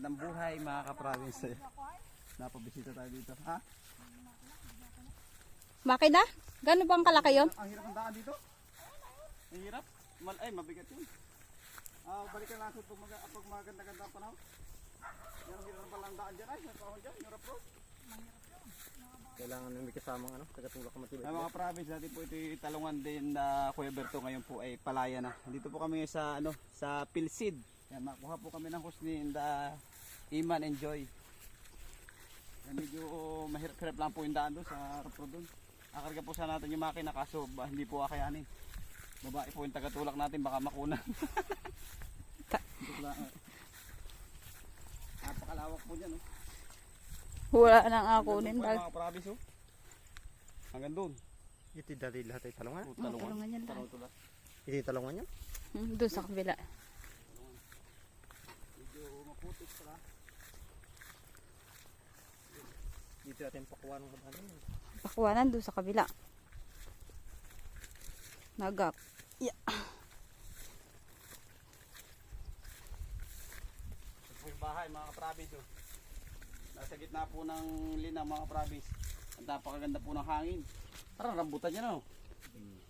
ng buhay mga ka-province. Napabisita tayo dito. Ha? Bakit na? Gano'n bang kalaki yun? Ang hirap ng daan dito. Ang hirap. Mal ay, mabigat yun. Ah, balikan lang pag, mag pag maganda-ganda ang panahon. Yan ang hirap palang daan dyan ay, sa panahon dyan, hirap bro. Kailangan may kasamang ano, tagatulak ka matibay. Ay mga province, natin po ito yung talungan din na Kuya Berto ngayon po ay palaya na. Dito po kami sa ano sa Pilsid. Yan, makuha po kami ng husni in the Iman Enjoy. Yan, medyo mahirap-hirap lang po yung daan doon sa Rapro doon. Akarga po sana natin yung makina kaso ba, hindi po akayanin. Babae po yung tagatulak natin baka makuna. Ta- Joke lang, eh. Napakalawak po dyan. Oh. Wala nang Hanggang akunin. doon po, Mga province oh. Hanggang doon. Ito dali lahat ay talungan. Oh, Oh, talungan yan. Talungan. Ito yung talungan yan. Hmm, doon sa kabila. Maputik pala. Dito natin pakuha ng kabahan. Pakuwanan doon sa kabila. Nagap. Yeah. Ito yung bahay mga ka-province oh. Nasa gitna po ng lina mga ka-province. Ang napakaganda po ng hangin. Parang rambutan yan oh. Hmm.